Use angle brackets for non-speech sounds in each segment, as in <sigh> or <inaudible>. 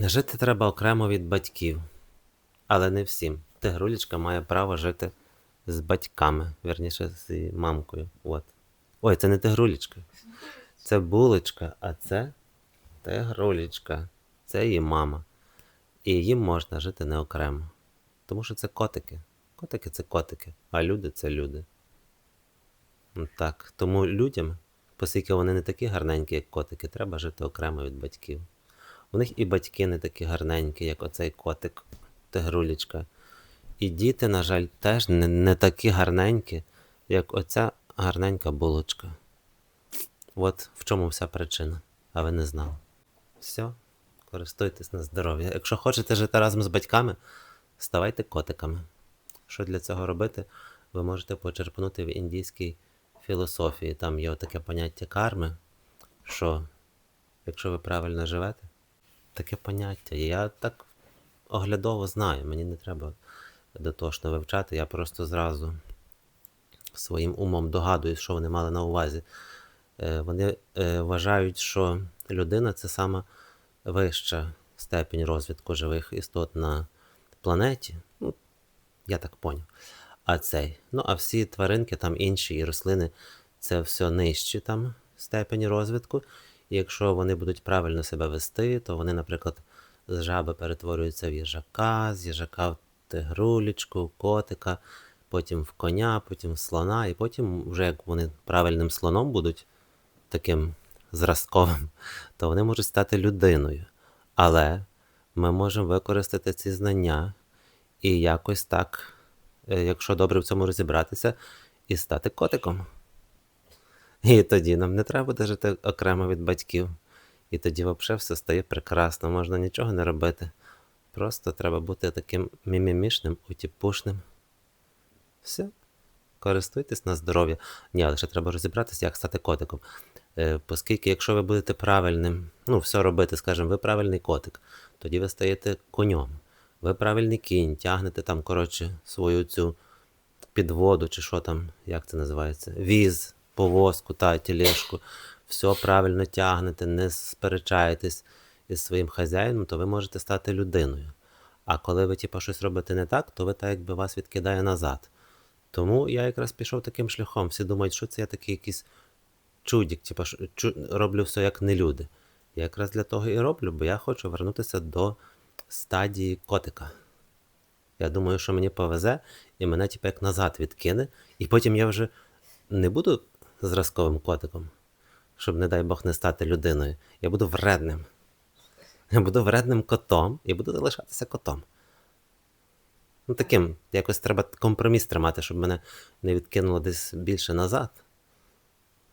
Жити треба окремо від батьків, але не всім. Тигрулечка має право жити з батьками, вірніше з мамкою. От. Ой, це не тигрулечка. Це булочка, а це тигрулечка. Це її мама. І їм можна жити не окремо. Тому що це котики. Котики це котики, а люди це люди. Так, тому людям, оскільки вони не такі гарненькі, як котики, треба жити окремо від батьків. У них і батьки не такі гарненькі, як оцей котик, тигрулечка. І діти, на жаль, теж не, не такі гарненькі, як оця гарненька булочка. От в чому вся причина, а ви не знали. Все, користуйтесь на здоров'я. Якщо хочете жити разом з батьками, ставайте котиками. Що для цього робити, ви можете почерпнути в індійській філософії. Там є таке поняття карми, що якщо ви правильно живете, таке поняття. Я так оглядово знаю, мені не треба дотошно вивчати, я просто зразу своїм умом догадуюсь, що вони мали на увазі. Е, Вони е, вважають, що людина це сама вища степінь розвитку живих істот на планеті. Ну, я так поняв. А цей. Ну, а всі тваринки, там інші і рослини, це все нижчі там степені розвитку. І якщо вони будуть правильно себе вести, то вони, наприклад, з жаби перетворюються в їжака, з їжака в тигрулечку, в котика, потім в коня, потім в слона, і потім, вже як вони правильним слоном будуть, таким зразковим, то вони можуть стати людиною. Але ми можемо використати ці знання і якось так, е, якщо добре в цьому розібратися, і стати котиком. І тоді нам не треба буде жити окремо від батьків. І тоді взагалі все стає прекрасно, можна нічого не робити. Просто треба бути таким мімімішним, утіпушним. Все. Користуйтесь на здоров'я. Ні, але ще треба розібратися, як стати котиком. Е, оскільки, якщо ви будете правильним, ну, все робити, скажімо, ви правильний котик, тоді ви стаєте конем. Ви правильний кінь, тягнете там, коротше, свою цю підводу, чи що там, як це називається, віз, повозку та тележку. Все правильно тягнете, не сперечаєтесь із своїм хазяїном, то ви можете стати людиною. А коли ви типу, щось робите не так, то ви так якби вас відкидає назад. Тому я якраз пішов таким шляхом. Всі думають, що це я такий якийсь чудік, типу, чу, роблю все як не люди. Я якраз для того і роблю, бо я хочу вернутися до стадії котика. Я думаю, що мені повезе, і мене типу, як назад відкине, і потім я вже не буду зразковим котиком, щоб, не дай Бог, не стати людиною. Я буду вредним. Я буду вредним котом і буду залишатися котом. Ну, таким, якось треба компроміс тримати, щоб мене не відкинуло десь більше назад.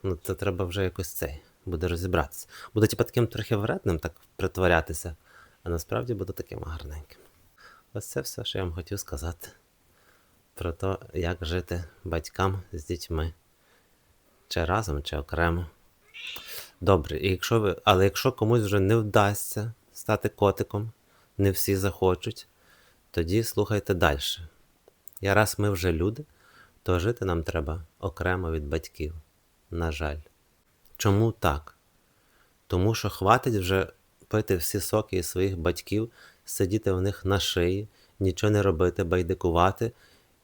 Ну, це треба вже якось цей, буде розібратися. Буду, типу, таким трохи вредним так притворятися, а насправді буду таким гарненьким. Ось це все, що я вам хотів сказати про те, як жити батькам з дітьми. Чи разом, чи окремо. Добре, і якщо ви, але якщо комусь вже не вдасться стати котиком, не всі захочуть, тоді слухайте далі. Я раз ми вже люди, то жити нам треба окремо від батьків. На жаль. Чому так? Тому що хватить вже пити всі соки із своїх батьків, сидіти в них на шиї, нічого не робити, байдикувати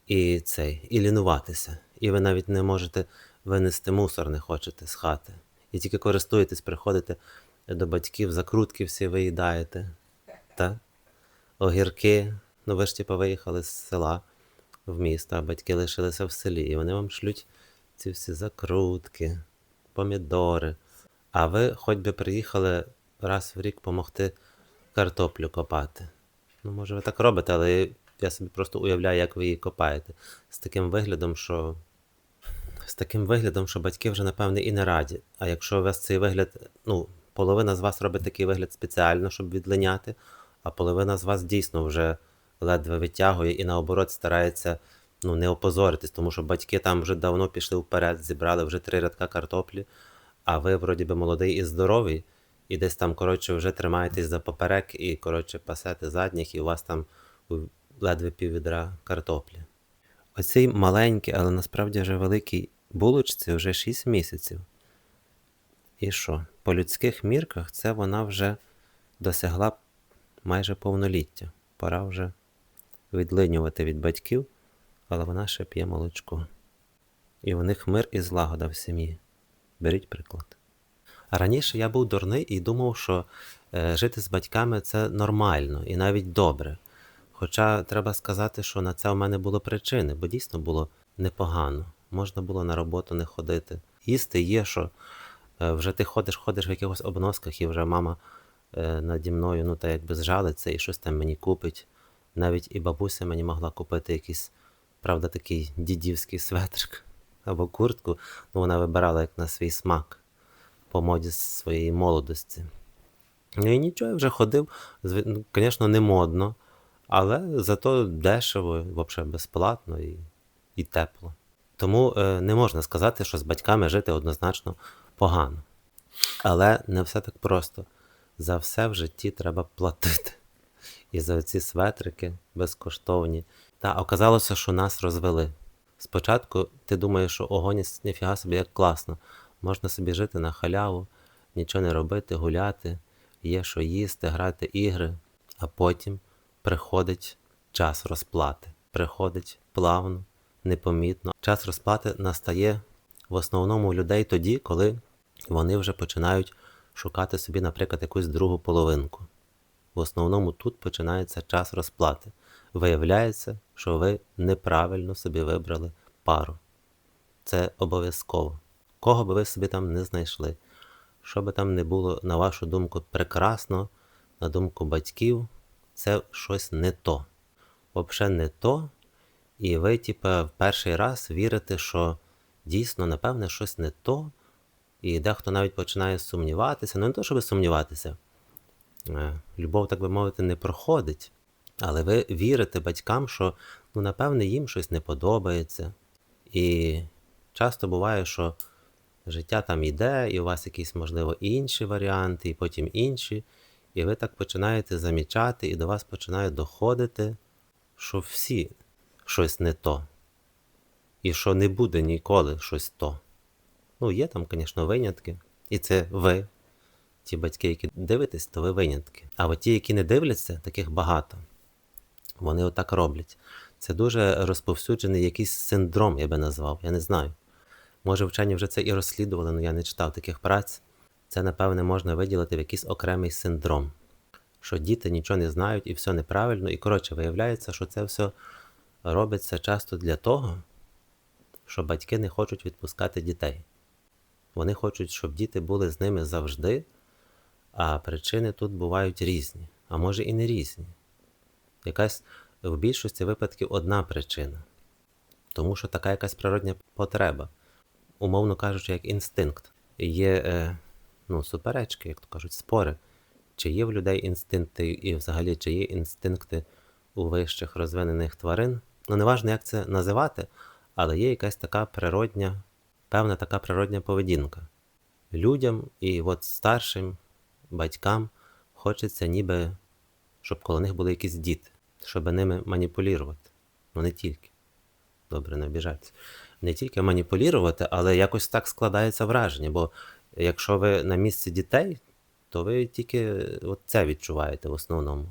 і цей, і лінуватися. І ви навіть не можете винести мусор, не хочете з хати. І тільки користуєтесь, приходите до батьків, закрутки всі виїдаєте. Так? Огірки. Ну ви ж типу виїхали з села в місто, а батьки лишилися в селі, і вони вам шлють ці всі закрутки, помідори. А ви хоч би приїхали раз в рік помогти картоплю копати. Ну, може, ви так робите, але я собі просто уявляю, як ви її копаєте. З таким виглядом, що. З таким виглядом, що батьки вже, напевне, і не раді. А якщо у вас цей вигляд, ну, половина з вас робить такий вигляд спеціально, щоб відлиняти, а половина з вас дійсно вже ледве витягує і наоборот старається ну, не опозоритись, тому що батьки там вже давно пішли вперед, зібрали вже три рядка картоплі, а ви вроді би молодий і здоровий, і десь там, коротше, вже тримаєтесь за поперек і, коротше, пасете задніх, і у вас там ледве піввідра картоплі. Оцій маленький, але насправді вже великий булочці вже 6 місяців. І що? По людських мірках це вона вже досягла майже повноліття. Пора вже відлинювати від батьків, але вона ще п'є молочко. І в них мир і злагода в сім'ї. Беріть приклад. Раніше я був дурний і думав, що е, жити з батьками це нормально і навіть добре. Хоча треба сказати, що на це у мене було причини, бо дійсно було непогано. Можна було на роботу не ходити. Їсти є, що е, вже ти ходиш, ходиш в якихось обносках, і вже мама е, наді мною, ну, та якби зжалиться і щось там мені купить. Навіть і бабуся мені могла купити якийсь, правда, такий дідівський светрик або куртку, ну вона вибирала як на свій смак по моді своєї молодості. Ну і нічого, я вже ходив, ну, звісно, не модно, але зато дешево, взагалі безплатно і, і тепло. Тому е, не можна сказати, що з батьками жити однозначно погано. Але не все так просто. За все в житті треба платити. І за ці светрики безкоштовні. Та оказалося, що нас розвели. Спочатку ти думаєш, що ого, ні- ніфіга собі, як класно. Можна собі жити на халяву, нічого не робити, гуляти, є що їсти, грати ігри, а потім приходить час розплати. Приходить плавно, непомітно. Час розплати настає в основному у людей тоді, коли вони вже починають шукати собі, наприклад, якусь другу половинку. В основному тут починається час розплати. Виявляється, що ви неправильно собі вибрали пару. Це обов'язково. Кого би ви собі там не знайшли. Що би там не було, на вашу думку, прекрасно, на думку батьків, це щось не то. Взагалі не то. І ви, типа, в перший раз вірите, що дійсно, напевне, щось не то. І дехто навіть починає сумніватися. Ну, не то, щоб сумніватися. Е, Любов, так би мовити, не проходить. Але ви вірите батькам, що, ну, напевне, їм щось не подобається. І часто буває, що життя там йде, і у вас якісь, можливо, інші варіанти, і потім інші. І ви так починаєте замічати, і до вас починає доходити, що всі щось не то. І що не буде ніколи щось то. Ну, є там, звісно, винятки. І це ви, ті батьки, які дивитесь, то ви винятки. А от ті, які не дивляться, таких багато. Вони отак роблять. Це дуже розповсюджений якийсь синдром, я би назвав, я не знаю. Може, вчені вже це і розслідували, але я не читав таких праць. Це, напевне, можна виділити в якийсь окремий синдром, що діти нічого не знають і все неправильно. І, коротше, виявляється, що це все робиться часто для того, що батьки не хочуть відпускати дітей. Вони хочуть, щоб діти були з ними завжди, а причини тут бувають різні, а може і не різні. Якась в більшості випадків одна причина. Тому що така якась природня потреба, умовно кажучи, як інстинкт. Є е, ну, суперечки, як то кажуть, спори, чи є в людей інстинкти і взагалі чи є інстинкти у вищих розвинених тварин. Ну, неважно, як це називати, але є якась така природня, певна така природня поведінка. Людям і от старшим батькам хочеться ніби, щоб коло них були якісь діти, щоб ними маніпулювати. Ну не тільки. Добре, не обіжайтеся. Не тільки маніпулювати, але якось так складається враження. Бо якщо ви на місці дітей, то ви тільки от це відчуваєте в основному.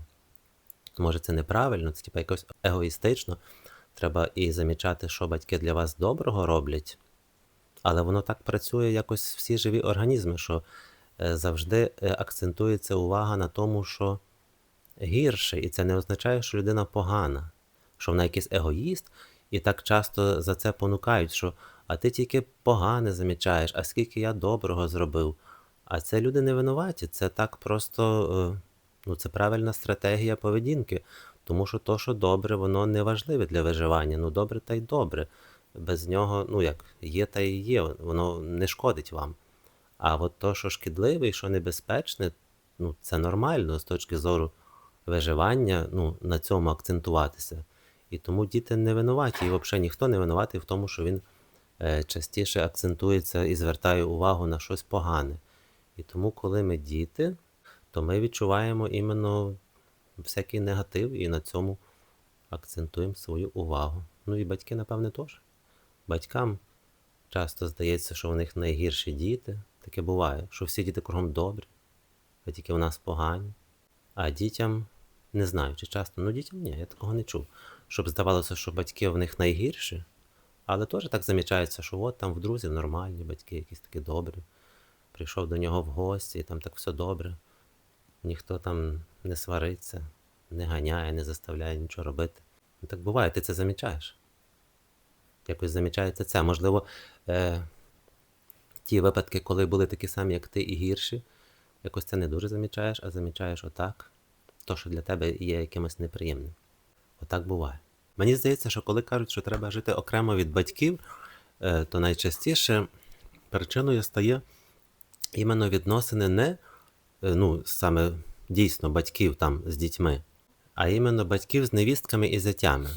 Може, це неправильно, це типу якось егоїстично. Треба і замічати, що батьки для вас доброго роблять. Але воно так працює якось всі живі організми, що е, завжди е, акцентується увага на тому, що гірше, і це не означає, що людина погана, що вона якийсь егоїст, і так часто за це понукають, що а ти тільки погане замічаєш, а скільки я доброго зробив. А це люди не винуваті, це так просто е, ну, це правильна стратегія поведінки. Тому що то, що добре, воно не важливе для виживання. Ну добре та й добре. Без нього, ну як, є та й є, воно не шкодить вам. А от то, що шкідливе і що небезпечне, ну це нормально з точки зору виживання, ну, на цьому акцентуватися. І тому діти не винуваті, і взагалі ніхто не винуватий в тому, що він е, частіше акцентується і звертає увагу на щось погане. І тому, коли ми діти, то ми відчуваємо іменно всякий негатив і на цьому акцентуємо свою увагу. Ну і батьки, напевне, теж. Батькам часто здається, що у них найгірші діти. Таке буває, що всі діти кругом добрі, а тільки у нас погані. А дітям Не знаю, чи часто. Ну, дітям ні, я такого не чув. Щоб здавалося, що батьки в них найгірші, але теж так замічається, що от там в друзів нормальні батьки, якісь такі добрі. Прийшов до нього в гості, і там так все добре. Ніхто там не свариться, не ганяє, не заставляє нічого робити. Ну, так буває, ти це замічаєш. Якось замічається це. Можливо, е, ті випадки, коли були такі самі, як ти, і гірші, якось це не дуже замічаєш, а замічаєш отак, то, що для тебе є якимось неприємним. Отак буває. Мені здається, що коли кажуть, що треба жити окремо від батьків, е, то найчастіше причиною стає іменно відносини не ну, саме дійсно батьків там з дітьми, а іменно батьків з невістками і зятями.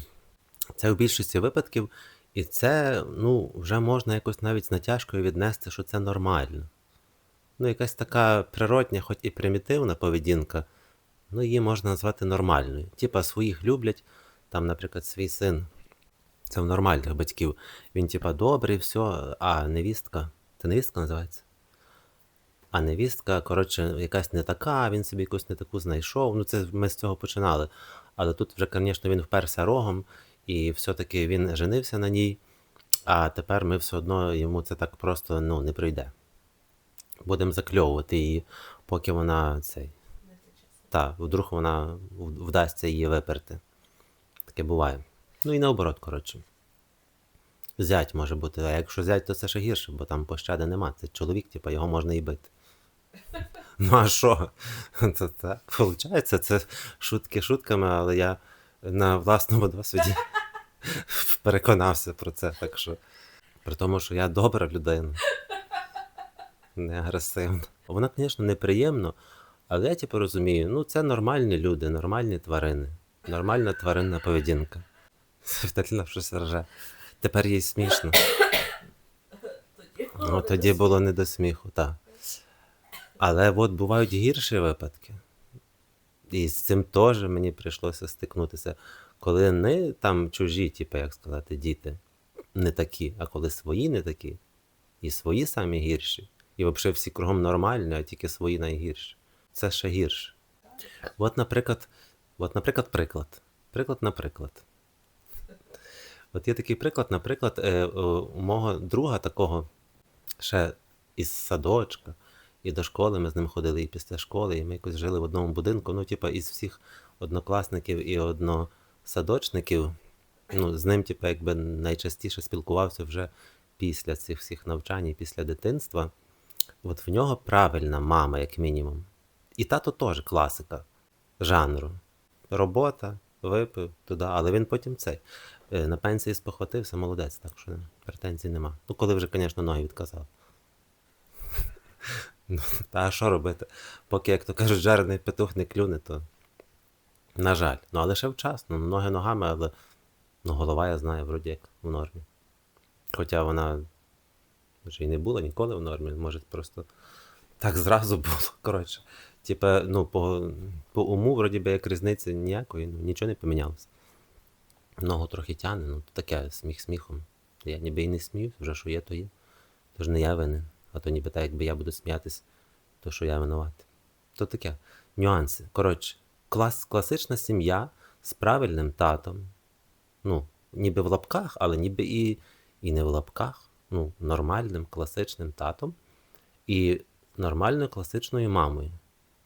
Це в більшості випадків, і це ну, вже можна якось навіть з натяжкою віднести, що це нормально. Ну, якась така природня, хоч і примітивна поведінка, ну, її можна назвати нормальною. Типа своїх люблять, там, наприклад, свій син. Це в нормальних батьків. Він, типа, добрий, все, а невістка. Це невістка називається? А невістка, коротше, якась не така, він собі якусь не таку знайшов. Ну, це ми з цього починали. Але тут вже, звісно, він вперся рогом, і все-таки він женився на ній, а тепер ми все одно йому це так просто ну, не пройде. Будемо закльовувати її, поки вона цей. Так, вдруг вона вдасться її виперти. Таке буває. Ну і наоборот, коротше. Зять може бути, а якщо зять, то це ще гірше, бо там пощади нема. Це чоловік, типу, його можна і бити. Ну а що? Це так. Получається, це шутки шутками, але я на власному досвіді переконався про це. Так що, при тому, що я добра людина, не агресивна. Вона, звісно, неприємно, але я типу розумію, ну це нормальні люди, нормальні тварини, нормальна тваринна поведінка. Віталіна щось рже. Тепер їй смішно. Ну, тоді було не до сміху, так. Але от бувають гірші випадки. І з цим теж мені прийшлося стикнутися. Коли не там чужі, типу, як сказати, діти не такі, а коли свої не такі, і свої самі гірші, і взагалі всі кругом нормальні, а тільки свої найгірші. Це ще гірше. От, наприклад, от, наприклад, приклад. Приклад, наприклад. От є такий приклад, наприклад, е, у мого друга такого ще із садочка, і до школи ми з ним ходили і після школи, і ми якось жили в одному будинку. Ну, типа, із всіх однокласників і односадочників, ну, з ним, типа, якби найчастіше спілкувався вже після цих всіх навчань, і після дитинства. От в нього правильна мама, як мінімум. І тато теж класика жанру. Робота, випив туди, але він потім цей. е, На пенсії спохватився, молодець, так що претензій нема. Ну, коли вже, звісно, ноги відказав. Ну, <laughs> Та що робити? Поки, як то кажуть, жарений петух не клюне, то. На жаль. Ну, але ще вчасно. Ноги ногами, але ну, голова, я знаю, вроді як в нормі. Хоча вона вже й не була ніколи в нормі, може, просто так зразу <laughs> було. Коротше. Типа, ну, по, по уму, вроді би, як різниці ніякої, ну, нічого не помінялося. Ногу трохи тягне, ну, таке сміх сміхом. Я ніби і не сміюсь, вже що є, то є. Тож не я винен. А то ніби так, якби я буду сміятись, то що я винуватий. То таке. Нюанси. Коротше, клас, класична сім'я з правильним татом. Ну, ніби в лапках, але ніби і, і не в лапках. Ну, нормальним класичним татом і нормальною класичною мамою.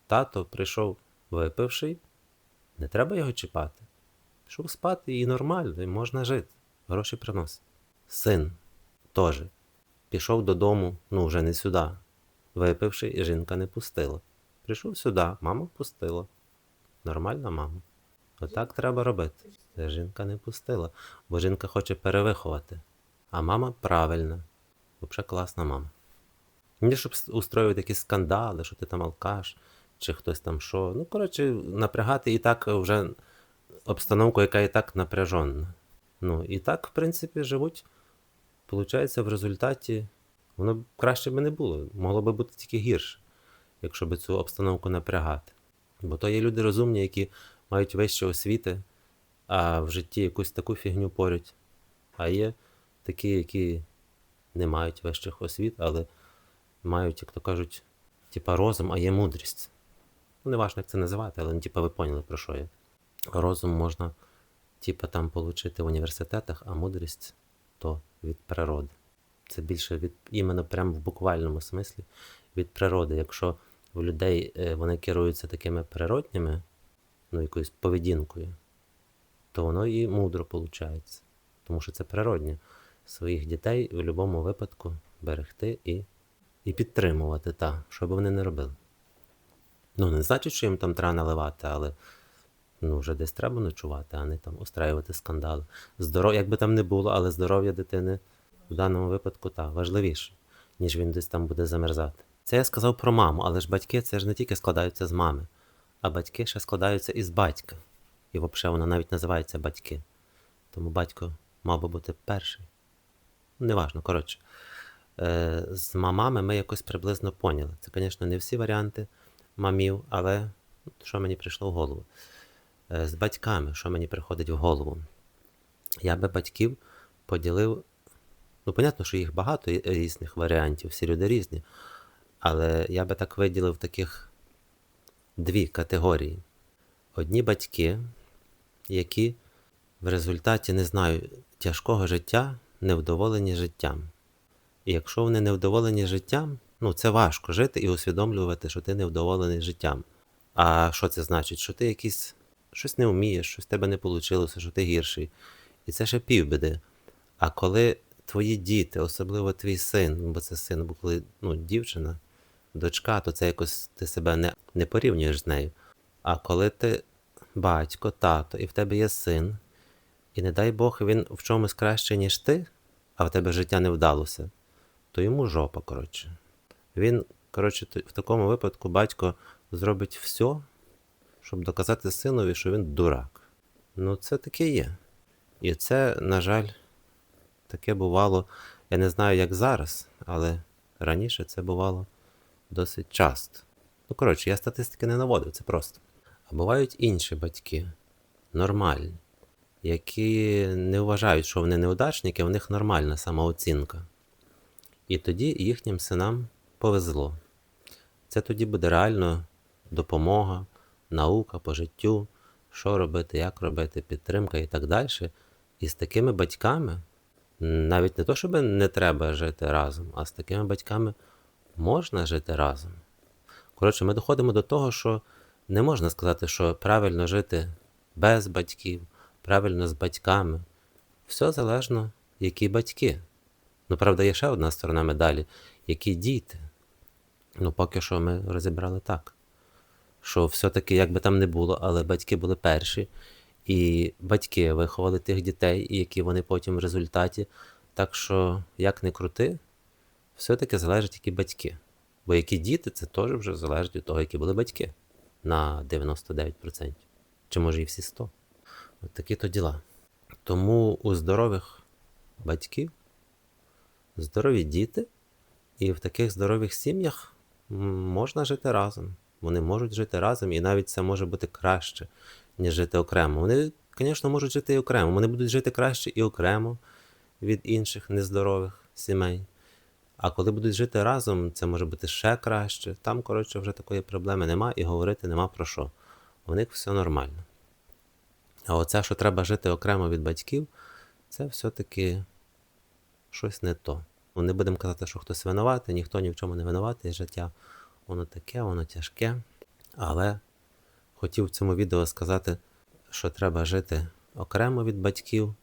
Тато прийшов випивший, не треба його чіпати. Пішов спати і нормально, і можна жити. Гроші приносить. Син теж пішов додому, ну вже не сюди. Випивши, і жінка не пустила. Прийшов сюди, мама пустила. Нормальна мама. Отак треба робити. Це жінка не пустила, бо жінка хоче перевиховати. А мама правильна. Взагалі класна мама. Не щоб устроювати якісь скандали, що ти там алкаш, чи хтось там що. Ну, коротше, напрягати і так вже обстановку, яка і так напряжена. Ну, і так, в принципі, живуть. Получається, в результаті воно б краще би не було. Могло би бути тільки гірше, якщо б цю обстановку напрягати. Бо то є люди розумні, які мають вищі освіти, а в житті якусь таку фігню порють. А є такі, які не мають вищих освіт, але мають, як то кажуть, типа розум, а є мудрість. Ну, не важно, як це називати, але ну, типу, ви поняли, про що я. Розум можна, типу, там отримати в університетах, а мудрість то від природи. Це більше від іменно прямо в буквальному смислі від природи. Якщо в людей е, вони керуються такими природніми, ну, якоюсь поведінкою, то воно і мудро виходить. Тому що це природне. Своїх дітей в будь-якому випадку берегти і, і підтримувати, та, що би вони не робили. Ну, не значить, що їм там треба наливати, але ну, вже десь треба ночувати, а не там устраювати скандали. Здоров... Як би там не було, але здоров'я дитини в даному випадку так, важливіше, ніж він десь там буде замерзати. Це я сказав про маму, але ж батьки це ж не тільки складаються з мами, а батьки ще складаються із батька. І взагалі вона навіть називається батьки. Тому батько мав би бути перший. Неважно, коротше. Е, з мамами ми якось приблизно поняли. Це, звісно, не всі варіанти мамів, але що мені прийшло в голову? Е, з батьками, що мені приходить в голову? Я би батьків поділив. Ну, понятно, що їх багато різних варіантів, всі люди різні. Але я би так виділив таких дві категорії. Одні батьки, які в результаті, не знаю, тяжкого життя невдоволені життям. І якщо вони невдоволені життям, ну це важко жити і усвідомлювати, що ти невдоволений життям. А що це значить? Що ти якийсь щось не вмієш, щось в тебе не вийшло, що ти гірший. І це ще півбіди. А коли твої діти, особливо твій син, бо це син, бо коли ну, дівчина, дочка, то це якось ти себе не, не порівнюєш з нею. А коли ти батько, тато, і в тебе є син, і не дай Бог він в чомусь краще, ніж ти, а в тебе життя не вдалося, то йому жопа, коротше. Він, коротше, в такому випадку батько зробить все, щоб доказати синові, що він дурак. Ну, це таке є. І це, на жаль, таке бувало. Я не знаю, як зараз, але раніше це бувало досить часто. Ну, коротше, я статистики не наводив, це просто. А бувають інші батьки, нормальні, які не вважають, що вони неудачники, у них нормальна самооцінка. І тоді їхнім синам повезло. Це тоді буде реально допомога, наука по життю, що робити, як робити, підтримка і так далі. І з такими батьками, навіть не то, щоб не треба жити разом, а з такими батьками можна жити разом. Коротше, ми доходимо до того, що не можна сказати, що правильно жити без батьків, правильно з батьками. Все залежно, які батьки. Ну, правда, є ще одна сторона медалі, які діти. Ну, поки що ми розібрали так. Що все-таки, як би там не було, але батьки були перші, і батьки виховали тих дітей, які вони потім в результаті. Так що, як не крути, все-таки залежать які батьки. Бо які діти, це теж вже залежить від того, які були батьки на 99%. Чи може і всі 100%. От такі то діла. Тому у здорових батьків здорові діти, і в таких здорових сім'ях можна жити разом. Вони можуть жити разом, і навіть це може бути краще, ніж жити окремо. Вони, звісно, можуть жити і окремо. Вони будуть жити краще і окремо від інших нездорових сімей. А коли будуть жити разом, це може бути ще краще. Там, коротше, вже такої проблеми нема і говорити нема про що. У них все нормально. А оце, що треба жити окремо від батьків, це все-таки щось не то. Ну, не будемо казати, що хтось винуватий, ніхто ні в чому не винуватий. Життя воно таке, воно тяжке. Але хотів в цьому відео сказати, що треба жити окремо від батьків.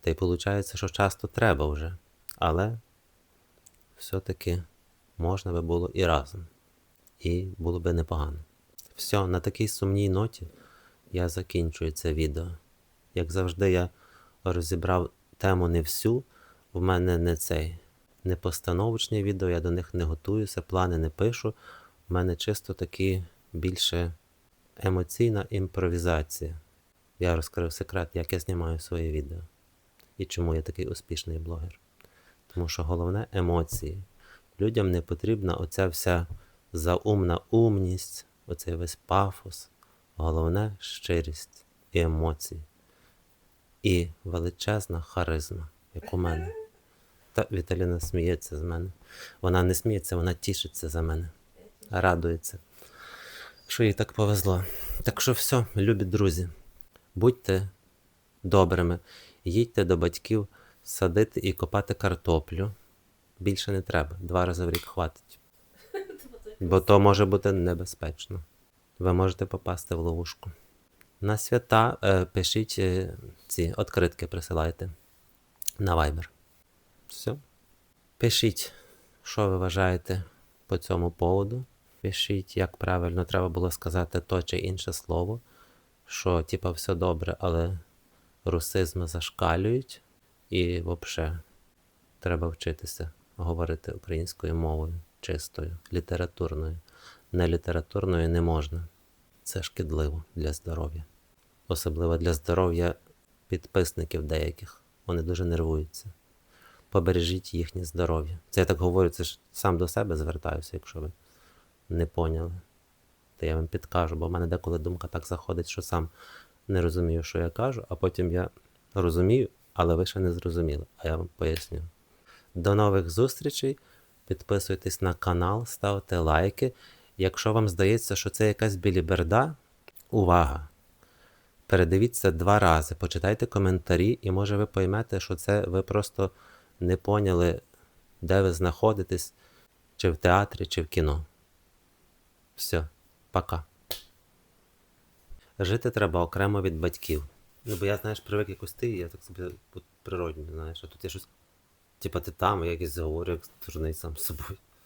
Та й виходить, що часто треба вже. Але все-таки можна би було і разом. І було би непогано. Все, на такій сумній ноті я закінчую це відео. Як завжди, я розібрав тему не всю. В мене не цей не постановочні відео, я до них не готуюся, плани не пишу. У мене чисто такі більше емоційна імпровізація. Я розкрив секрет, як я знімаю своє відео. І чому я такий успішний блогер. Тому що головне емоції. Людям не потрібна оця вся заумна умність, оцей весь пафос. Головне щирість і емоції. І величезна харизма, як у мене. Та Віталіна сміється з мене. Вона не сміється, вона тішиться за мене, радується. що їй так повезло. Так що все, любі друзі, будьте добрими, їдьте до батьків садити і копати картоплю. Більше не треба, два рази в рік хватить. Бо то може бути небезпечно. Ви можете попасти в ловушку. На свята е, пишіть е, ці откритки, присилайте на Viber. Все. Пишіть, що ви вважаєте по цьому поводу. Пишіть, як правильно треба було сказати то чи інше слово, що типа все добре, але русизми зашкалюють, і взагалі треба вчитися говорити українською мовою, чистою, літературною. Нелітературною не можна. Це шкідливо для здоров'я. Особливо для здоров'я підписників деяких. Вони дуже нервуються. Побережіть їхнє здоров'я. Це я так говорю, це ж сам до себе звертаюся, якщо ви не поняли. То я вам підкажу, бо в мене деколи думка так заходить, що сам не розумію, що я кажу, а потім я розумію, але ви ще не зрозуміли, а я вам поясню. До нових зустрічей. Підписуйтесь на канал, ставте лайки. Якщо вам здається, що це якась біліберда, увага! Передивіться два рази, почитайте коментарі, і може ви поймете, що це ви просто не поняли, де ви знаходитесь, чи в театрі, чи в кіно. Все, пока. Жити треба окремо від батьків. Ну, бо я, знаєш, привик якось ти, я так собі природньо, знаєш, а тут я щось. Типа ти там, я якось говорю, як дурний сам з собою.